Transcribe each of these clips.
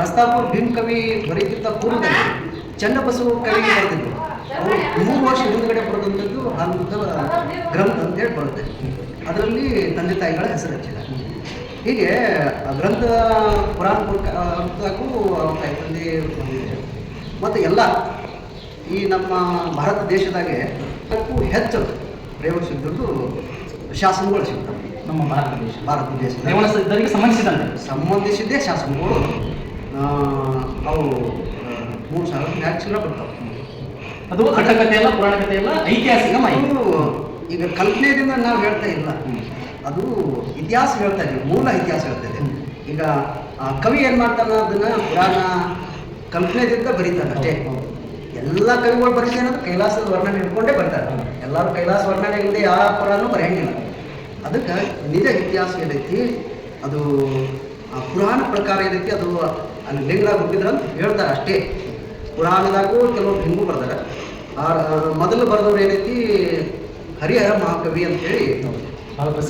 ರಸ್ತಾಪುರ್ ಭೀಮ್ ಕವಿ ಬರೀತಿದ್ದ ಪೂರ್ವದಲ್ಲಿ ಚನ್ನಬಸವ ಕವಿಗೆ ಬರೆದಿದ್ರು. ಅವರು ಮೂರು ವರ್ಷ ಹಿಂದುಗಡೆ ಬರೆದಂಥದ್ದು ಅಂತ ಗ್ರಂಥ ಅಂತೇಳಿ ಬರುತ್ತೆ. ಅದರಲ್ಲಿ ತಂದೆ ತಾಯಿಗಳ ಹೆಸರು ಹಚ್ಚಿದೆ. ಹೀಗೆ ಆ ಗ್ರಂಥ ಪುರಾಣ ಅವ್ರ ತಾಯಿ ತಂದೆ. ಮತ್ತು ಎಲ್ಲ ಈ ನಮ್ಮ ಭಾರತ ದೇಶದಾಗೆ ಅದಕ್ಕೂ ಹೆಚ್ಚು ಪ್ರಯೋಗಿಸಿದ್ದು ಶಾಸನಗಳು ಸಿಗ್ತವೆ. ನಮ್ಮ ಭಾರತ ದೇಶ. ಭಾರತ ದೇಶ ಸಂಬಂಧಿಸಿದಂತೆ. ಸಂಬಂಧಿಸಿದ್ದೇ ಶಾಸನಗಳು. ಅವು ಮೂರು ಸಾವಿರ ನ್ಯಾಚುರಲ್ ಬರ್ತಾವೆ. ಅದು ಕಟಕತೆ ಎಲ್ಲ ಪುರಾಣ ಕಥೆ ಎಲ್ಲ ಐತಿಹಾಸಿಕ ಮಾಹಿತಿ. ಈಗ ಕಲ್ಪನೆಯಿಂದ ನಾವು ಹೇಳ್ತಾ ಇಲ್ಲ. ಅದು ಇತಿಹಾಸ ಹೇಳ್ತಾ ಇದ್ದೀವಿ ಮೂಲ ಇತಿಹಾಸ ಹೇಳ್ತಾ ಇದೆ. ಈಗ ಆ, ಕವಿ ಏನು ಮಾಡ್ತಾನೆ ಅದನ್ನ ಪುರಾಣ ಕಲ್ಪನೆದಿಂದ ಬರೀತಾನೆ ಅಷ್ಟೇ. ಎಲ್ಲ ಕವಿಗಳು ಬರೀತೇನೆ ಕೈಲಾಸದ ವರ್ಣನೆ ಇಟ್ಕೊಂಡೇ ಬರ್ತಾರೆ. ಎಲ್ಲರೂ ಕೈಲಾಸ ವರ್ಣನೆ ಇಲ್ಲದೆ ಯಾವ ಪುರಾಣ ಬರೆಯಂಗಿಲ್ಲ. ಅದಕ್ಕೆ ನಿಜ ಇತಿಹಾಸ ಏನೈತಿ ಅದು ಆ ಪುರಾಣ ಪ್ರಕಾರ ಏನೈತಿ ಅದು ಅಲ್ಲಿ ಲಿಂಗ ಹುಟ್ಟಿದ್ರೆ ಅಂತ ಹೇಳ್ತಾರೆ ಅಷ್ಟೇ. ಪುರಾಣದಾಗೂ ಕೆಲವೊಂದು ಹಿಂಗೂ ಬರ್ತಾರೆ. ಮೊದಲು ಬರೆದವ್ರು ಏನೈತಿ? ಹರಿಹರ ಮಹಾಕವಿ ಅಂತೇಳಿ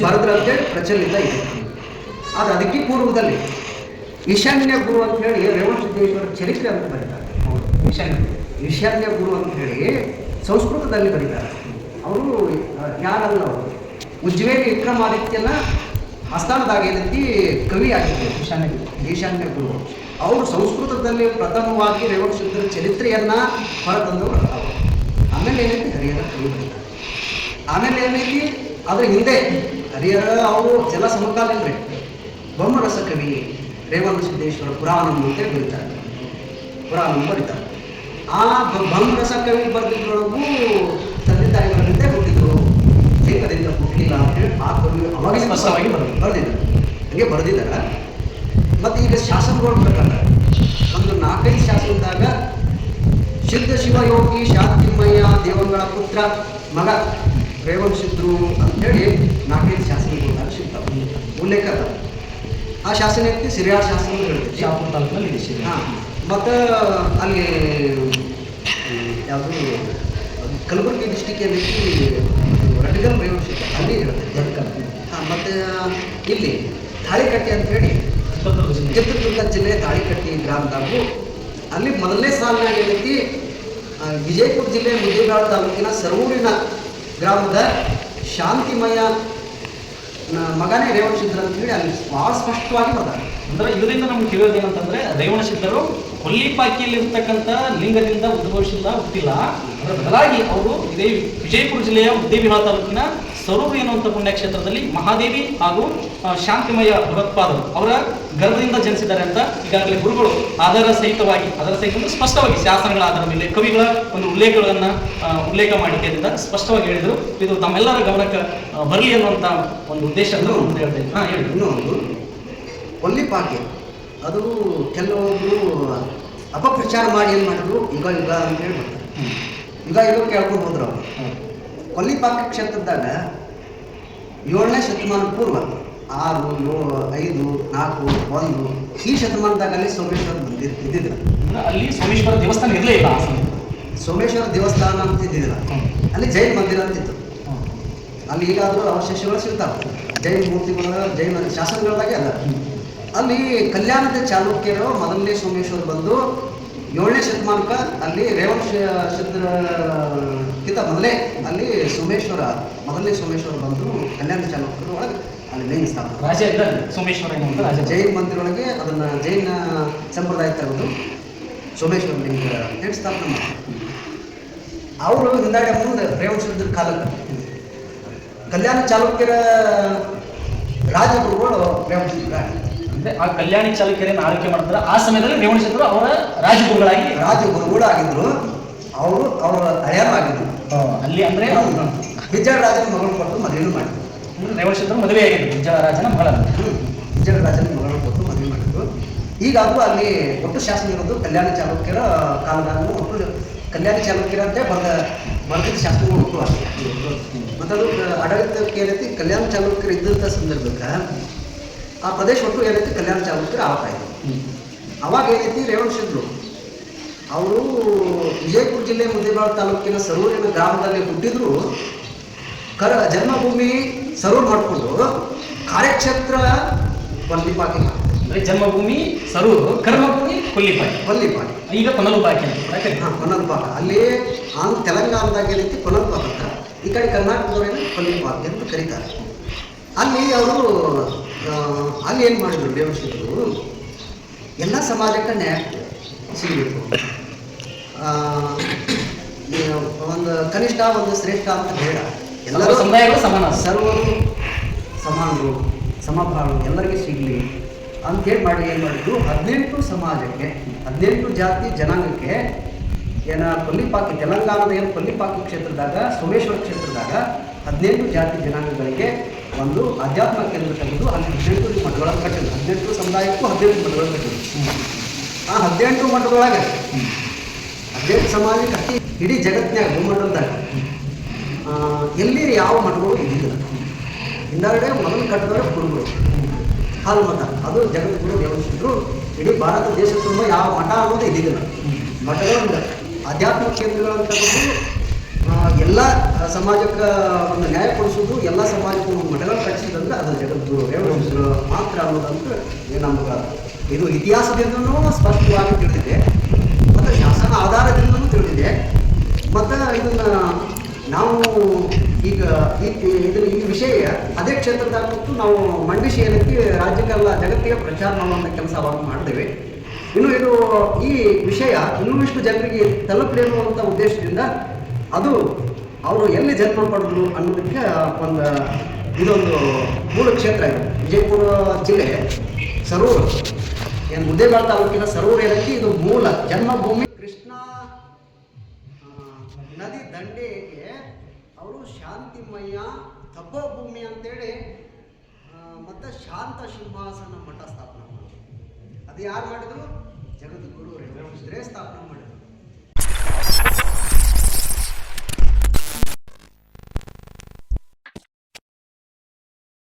ಬರೆದ್ರ ಅಂತೇಳಿ ಪ್ರಚಲಿತ ಇದೆ. ಆದ್ರೆ ಅದಕ್ಕೆ ಪೂರ್ವದಲ್ಲಿ ಈಶಾನ್ಯ ಗುರು ಅಂತ ಹೇಳಿ ರೇವಣ ಸಿದ್ದೇಶ್ವರ ಚರಿತ್ರೆ ಅಂತ ಬರೀತಾರೆ. ಈಶಾನ್ಯ. ಈಶಾನ್ಯ ಗುರು ಅಂತ ಹೇಳಿ ಸಂಸ್ಕೃತದಲ್ಲಿ ಬರೀತಾರೆ. ಅವರು ಯಾರಲ್ಲ ಅವರು? ಉಜ್ವೇಲಿ ವಿಕ್ರಮಾದಿತ್ಯನ ಆಸ್ಥಾನದಾಗ ಏನೈತಿ? ಕವಿ ಆಗಿದ್ದರು ಈಶಾನ್ಯ ಗುರು. ಈಶಾನ್ಯ ಗುರು. ಅವರು ಸಂಸ್ಕೃತದಲ್ಲಿ ಪ್ರಥಮವಾಗಿ ರೇವಣ ಚರಿತ್ರೆಯನ್ನ ಹೊರತಂದವರು ಅವರು. ಆಮೇಲೆ ಏನೈತಿ ಹರಿಹರ ಕವಿ ಆಮೇಲೆ ಏನೈತಿ? ಅದ್ರ ಹಿಂದೆ ಹರಿಹರ ಅವರು ಜಲ ಸಮಕಾಲೀನರೇ ಬೊಮ್ಮರಸ ಕವಿ ರೇವಣ ಸಿದ್ದೇಶ್ವರ ಪುರಾಣಂ ಅಂತ ಬರೀತಾರೆ. ಪುರಾಣಂ ಬರೀತಾರೆ. ಆ ಬೊಮ್ಮರಸ ಕವಿ ಬರೆದಿದ್ದೊಳಗೂ ತಂದೆ ಜೊತೆ ಹುಟ್ಟಿದ್ರು. ಲೇಖದಿಂದ ಹುಟ್ಟಲಿಲ್ಲ ಅಂತೇಳಿ ಆ ಕವಿ ಅವಾಗ ಸ್ಪಷ್ಟವಾಗಿ ಬರೆದಿದ್ದಾರೆ. ಹಂಗೆ ಬರೆದಿದ್ದಾರೆ. ಮತ್ತು ಈಗ ಶಾಸನಗಳು ಬರ್ತಾರೆ ಒಂದು ನಾಲ್ಕೈದು ಶಾಸನದಾಗ ಸಿದ್ಧ ಶಿವಯೋಗಿ ಶಾಂತಿಮಯ್ಯ ದೇವಂಗಳ ಪುತ್ರ ಮಗ ರೇವಣ ಸಿದ್ಧರು ಅಂತೇಳಿ ನಾಲ್ಕೈದು ಶಾಸನಗಳು ಸಿಗ್ತಾವೆ. ಉಲ್ಲೇಖ ಅದ. ಆ ಶಾಸನ ಐತಿ ಸಿರಿಯಾಳ ಶಾಸನ ಅಂತ ಶಾಪುರ ತಾಲೂಕಿನಲ್ಲಿ. ಹಾಂ. ಮತ್ತು ಅಲ್ಲಿ ಯಾವುದು ಕಲಬುರಗಿ ಡಿಸ್ಟಿಕ್ ಏನೈತಿ ರಟಗಲ್ ರೇವಣ ಸಿದ್ಧ ಅಲ್ಲಿ ಹೇಳ್ತೈತಿ ಹಾಂ ಮತ್ತು ಇಲ್ಲಿ ತಾಳಿಕಟ್ಟೆ ಅಂತ ಹೇಳಿ ಚಿತ್ರದುರ್ಗ ಜಿಲ್ಲೆ. ತಾಳಿಕಟ್ಟಿ ಗ್ರಾಮದಾಗು ಅಲ್ಲಿ ಮೊದಲನೇ ಸಾಲಿನಾಗ ಏನೈತಿ ವಿಜಯಪುರ ಜಿಲ್ಲೆ ಮುದ್ದೇಬಿಹಾಳ ತಾಲೂಕಿನ ಸರೂರಿನ ಗ್ರಾಮದ ಶಾಂತಿಮಯ ನ- ಮಗನೇ ರೇವಣ ಸಿದ್ಧರ ಅಂತ ಹೇಳಿ ಅಲ್ಲಿ ಭಾಳ ಸ್ಪಷ್ಟವಾಗಿ ಬರ್ತಾರೆ ಅಂದ್ರೆ ಇದರಿಂದ ನಮ್ಗೆ ತಿಳಿಯೋದು ಏನಂತಂದ್ರೆ ರೇವಣ ಸಿದ್ಧರು ಕೊಲ್ಲಿಪಾಕಿಯಲ್ಲಿ ಇರ್ತಕ್ಕಂಥ ಲಿಂಗದಿಂದ ಉದ್ಭವಿಸಿಲ್ಲ ಹುಟ್ಟಿಲ್ಲ ಅದರ ಬದಲಾಗಿ ಅವರು ಇದೇ ವಿಜಯಪುರ ಜಿಲ್ಲೆಯ ಮುದ್ದೇಬಿಹಾಳ ತಾಲೂಕಿನ ಸರೂರು ಎನ್ನುವಂಥ ಪುಣ್ಯಕ್ಷೇತ್ರದಲ್ಲಿ ಮಹಾದೇವಿ ಹಾಗೂ ಶಾಂತಿಮಯ ಭಗವತ್ಪಾದರು ಅವರ ಗರ್ಭದಿಂದ ಜನಿಸಿದ್ದಾರೆ ಅಂತ ಈಗಾಗಲೇ ಗುರುಗಳು ಆಧಾರ ಸಹಿತವಾಗಿ ಆಧಾರ ಸಹಿತ ಸ್ಪಷ್ಟವಾಗಿ ಶಾಸನಗಳ ಆಧಾರದ ಮೇಲೆ ಕವಿಗಳ ಒಂದು ಉಲ್ಲೇಖಗಳನ್ನು ಉಲ್ಲೇಖ ಮಾಡಿಕೆಯಿಂದ ಸ್ಪಷ್ಟವಾಗಿ ಹೇಳಿದರು. ಇದು ತಮ್ಮೆಲ್ಲರ ಗಮನಕ್ಕೆ ಬರಲಿ ಅನ್ನುವಂಥ ಒಂದು ಉದ್ದೇಶ ಅಂತ ನಾನು ಮುಂದೆ ಹೇಳ್ತಾ ಇದ್ದೀನಿ. ಹಾ ಹೇಳಿ. ಇನ್ನೊಂದು ಕೊಲ್ಲಿಪಾಕೆ ಅದು ಕೆಲವೊಬ್ರು ಅಪಪ್ರಚಾರ ಮಾಡಿ ಏನು ಮಾಡಿದ್ರು ಯುಗ ಯುಗ ಅಂತ ಹೇಳಿ ಬರ್ತಾರೆ. ಯುಗ ಯುಗ ಕೇಳ್ಕೊಂಡು ಹೋದ್ರು ಅವರು. ಕೊಲ್ಲಿಪಾಕ ಕ್ಷೇತ್ರದಾಗ ಏಳನೇ ಶತಮಾನ ಪೂರ್ವ ಆರು ಏಳು ಐದು ನಾಲ್ಕು ಒಂದು ಈ ಶತಮಾನದಾಗ ಅಲ್ಲಿ ಸೋಮೇಶ್ವರ ಮಂದಿರ ಇದ್ದಿದ್ರು ಅಲ್ಲಿ ಸೋಮೇಶ್ವರ ದೇವಸ್ಥಾನ ಇರಲೇ ಇಲ್ಲ ಸೋಮೇಶ್ವರ ದೇವಸ್ಥಾನ ಅಂತ ಇದ್ದಿದ್ದಿಲ್ಲ. ಅಲ್ಲಿ ಜೈನ ಮಂದಿರ ಅಂತಿತ್ತು ಅಲ್ಲಿ ಈಗಾದರೂ ಅವಶೇಷಗಳು ಸಿಗ್ತಾವೆ. ಜೈನ ಮೂರ್ತಿಗಳ ಜೈನ ಶಾಸನಗಳದಾಗೆ ಅದ. ಅಲ್ಲಿ ಕಲ್ಯಾಣದ ಚಾಲುಕ್ಯರು ಮೊದಲನೇ ಸೋಮೇಶ್ವರ ಬಂದು ಏಳನೇ ಶತಮಾನಕ ಅಲ್ಲಿ ರೇವಣ ಚಂದ್ರಕ್ಕಿಂತ ಮೊದಲೇ ಅಲ್ಲಿ ಸೋಮೇಶ್ವರ ಮೊದಲನೇ ಸೋಮೇಶ್ವರ ಬಂದು ಕಲ್ಯಾಣ ಚಾಲಕರು ಒಳಗೆ ಅಲ್ಲಿ ಮೇನ್ ಸ್ಥಾನ. ರಾಜ ಸೋಮೇಶ್ವರ ಜೈನ್ ರಾಜ ಜೈನ್ ಮಂದಿರ ಒಳಗೆ ಅದನ್ನು ಜೈನ ಸಂಪ್ರದಾಯ ತಗೊಂಡು ಸೋಮೇಶ್ವರ ಲಿಂಗ ಹೇಳಿ ಸ್ಥಾಪನೆ ಮಾಡ್ತಾರೆ. ಅವರು ಹಿಂದಾಡೆ ಮುಂದೆ ರೇವಣ ಕಾಲ ಕಾಲಕ್ಕೆ ಕಲ್ಯಾಣ ಚಾಲುಕ್ಯರ ರಾಜಗುರುಗಳು ರೇವಣ ಸಿದ್ಧರ ಅಂದ್ರೆ ಆ ಕಲ್ಯಾಣಿ ಚಾಲುಕ್ಯರನ್ನು ಆಳ್ವಿಕೆ ಮಾಡ್ತಾರೆ. ಆ ಸಮಯದಲ್ಲಿ ರೇವಣ ಸಿದ್ಧರು ಅವರ ರಾಜಗುರುಗಳಾಗಿ ರಾಜಗುರುಗಳು ಆಗಿದ್ರು ಅವರು ಅವರ ಹಳೆಯರು ಆಗಿದ್ರು ಅಲ್ಲಿ ಅಂದ್ರೆ ವಿಜಯ ರಾಜನ ಮಗಳು ಕೊಟ್ಟು ಮದುವೆಯನ್ನು ಮಾಡಿದ್ರು. ಅಂದ್ರೆ ರೇವಣ ಸಿದ್ಧರು ಮದುವೆ ಆಗಿದ್ರು ವಿಜಯರಾಜನ ಮಗಳ ವಿಜಯರಾಜನ ಮಗಳು ಕೊಟ್ಟು ಮದುವೆ ಮಾಡಿದ್ರು. ಈಗಾಗಲೂ ಅಲ್ಲಿ ಒಟ್ಟು ಶಾಸನ ಇರೋದು ಕಲ್ಯಾಣ ಚಾಲುಕ್ಯರ ಕಾಲದಾಗ ಒಟ್ಟು ಕಲ್ಯಾಣ ಚಾಲುಕ್ಯರ ಅಂತ ಬಂದ ಬರೆದಿದ್ದ ಶಾಸನಗಳು ಒಟ್ಟು ಅಷ್ಟೇ. ಮತ್ತದು ಅದು ಆಡಳಿತಕ್ಕೆ ಏನೈತಿ ಕಲ್ಯಾಣ ಚಾಲುಕ್ಯರು ಇದ್ದಂಥ ಸಂದರ್ಭಕ್ಕೆ ಆ ಪ್ರದೇಶ ಒಟ್ಟು ಏನೈತಿ ಕಲ್ಯಾಣ ಚಾಲುಕ್ಯರು ಆಗ್ತಾ ಇದೆ. ಅವಾಗ ಏನೈತಿ ರೇವಣ ಸಿದ್ರು ಅವರು ವಿಜಯಪುರ ಜಿಲ್ಲೆ ಮುದ್ದೇಬಾಳ ತಾಲೂಕಿನ ಸರೂರಿನ ಗ್ರಾಮದಲ್ಲಿ ಹುಟ್ಟಿದ್ರು. ಕರ ಜನ್ಮಭೂಮಿ ಸರೂರು ಮಾಡಿಕೊಂಡು ಕಾರ್ಯಕ್ಷೇತ್ರ ಬಂದಿಪಾಕಿಲ್ಲ ಅಂದ್ರೆ ಜನ್ಮಭೂಮಿ ಸರೂರು ಕರ್ಮಭೂಮಿ ಕೊಲ್ಲಿಪಾಕಿ ಕೊಲ್ಲಿಪಾಕಿ ಈಗ ಪುನರ್ಪಾಕಿ ಅಂತ. ಹಾಂ ಕೊನಲ್ಪಾಕ ಅಲ್ಲಿ ಆಂಧ್ರ ತೆಲಂಗಾಣದಾಗ ಏನೈತಿ ಕೊನಲ್ಪಾಕ ಅಂತ ಈ ಕಡೆ ಕರ್ನಾಟಕದವರೇನು ಕೊಲ್ಲಿಪಾಕಿ ಅಂತ ಕರೀತಾರೆ. ಅಲ್ಲಿ ಅವರು ಅಲ್ಲಿ ಏನು ಮಾಡಿದ್ರು ದೇವಶ್ರೀಗಳು ಎಲ್ಲ ಸಮಾಜಕ್ಕೆ ನ್ಯಾಯ ಸಿಗಬೇಕು. ಒಂದು ಕನಿಷ್ಠ ಒಂದು ಶ್ರೇಷ್ಠ ಅಂತ ಬೇಡ. ಎಲ್ಲರೂ ಸಮುದಾಯಗಳು ಸಮಾನ. ಸರ್ವರು ಸಮಾನರು ಸಮಭಾವ ಎಲ್ಲರಿಗೂ ಸಿಗಲಿ. ಅಂತೇಳಿ ಮಾಡಿ ಏನು ಮಾಡಿದ್ರು? ಹದಿನೆಂಟು ಸಮಾಜಕ್ಕೆ ಹದಿನೆಂಟು ಜಾತಿ ಜನಾಂಗಕ್ಕೆ ಏನ ಕೊಲ್ಲಿಪಾಕಿ ತೆಲಂಗಾಣದ ಏನು ಕೊಲ್ಲಿಪಾಕಿ ಕ್ಷೇತ್ರದಾಗ ಸೋಮೇಶ್ವರ ಕ್ಷೇತ್ರದಾಗ ಹದಿನೆಂಟು ಜಾತಿ ಜನಾಂಗಗಳಿಗೆ ಒಂದು ಅಧ್ಯಾತ್ಮ ಕೇಂದ್ರ ತೆಗೆದು ಅಲ್ಲಿ ಹದಿನೆಂಟು ಮಠಗಳನ್ನು ಕಟ್ಟಿದ್ರು. ಹದಿನೆಂಟು ಸಮುದಾಯಕ್ಕೂ ಹದಿನೆಂಟು ಮಠಗಳನ್ನು ಕಟ್ಟಿದ್ರು. ಆ ಹದಿನೆಂಟು ಮಠದೊಳಗೆ ಹದಿನೆಂಟು ಸಮಾಜಕ್ಕೆ ಕಟ್ಟಿ ಇಡೀ ಜಗತ್ತಿನಾಗ ಭೂಮಂಡಲದಾಗ ಎಲ್ಲಿ ಯಾವ ಮಠಗಳು ಇದ್ದಿಲ್ಲ ಹಿಂದಾಗಡೆ ಮೊದಲು ಕಟ್ಟಿದವರು ಗುರುಗಳು ಹಾಲು ಮಠ. ಅದು ಜಗದ್ಗುರು ದೇವಸ್ಥಿತರು ಇಡೀ ಭಾರತ ದೇಶ ತುಂಬ ಯಾವ ಮಠ ಅನ್ನೋದು ಇದ್ದಿಲ್ಲ ಮಠಗಳು ಒಂದು ಆಧ್ಯಾತ್ಮಿಕ ಎಲ್ಲ ಸಮಾಜಕ್ಕೆ ಒಂದು ನ್ಯಾಯ ಕೊಡಿಸೋದು ಎಲ್ಲ ಸಮಾಜಕ್ಕೂ ಒಂದು ಮಠಗಳು ಕಟ್ಟಿಸಿದಂದ್ರೆ ಅದು ಜಗದ್ಗುರು ರೇವಣಸಿದ್ರು ಮಾತ್ರ ಅನ್ನೋದಂದ್ರೆ ನಮ್ಗೆ ಇದು ಇತಿಹಾಸದಿಂದನೂ ಸ್ಪಷ್ಟವಾಗಿ ತಿಳಿದಿದೆ. ಮತ್ತು ಶಾಸನ ಆಧಾರದಿಂದಲೂ ತಿಳಿದಿದೆ. ಮತ್ತು ಇದನ್ನು ನಾವು ಈಗ ಇದನ್ನ ಈ ವಿಷಯ ಅದೇ ಕ್ಷೇತ್ರದಾಗ ಕೂತು ನಾವು ಮಂಡಿಸಿ ಏನಕ್ಕೆ ರಾಜ್ಯಕ್ಕೆಲ್ಲ ಜಗತ್ತಿಗೆ ಪ್ರಚಾರ ಮಾಡುವಂಥ ಕೆಲಸವನ್ನು ಮಾಡಿದ್ದೇವೆ. ಇನ್ನು ಇದು ಈ ವಿಷಯ ಇನ್ನೂ ಇಷ್ಟು ಜನರಿಗೆ ತಲುಪಲಿ ಅನ್ನುವಂಥ ಉದ್ದೇಶದಿಂದ ಅದು ಅವರು ಎಲ್ಲಿ ಜನ್ಮ ಪಡೆದ್ರು ಅನ್ನೋದಕ್ಕೆ ಒಂದು, ಇದೊಂದು ಮೂಲ ಕ್ಷೇತ್ರ ಇದೆ. ವಿಜಯಪುರ ಜಿಲ್ಲೆ ಸರೂರು. ಏನು ಮುದ್ದೇಬಾಳ ತಾಲೂಕಿನ ಸರೂರು ಏನಕ್ಕೆ ಇದು ಮೂಲ ಜನ್ಮಭೂಮಿ. ಕೃಷ್ಣ ನದಿ ದಂಡೆಗೆ ಅವರು ಶಾಂತಿಮಯ ತಪೋಭೂಮಿ ಅಂತೇಳಿ ಮತ್ತು ಶಾಂತ ಸಿಂಹಾಸನ ಮಠ ಸ್ಥಾಪನೆ ಮಾಡಿದ್ರು. ಅದು ಯಾರು ಮಾಡಿದ್ರು? ಜಗದ್ಗುರು ಸ್ಥಾಪನೆ ಮಾಡಿದ್ರು.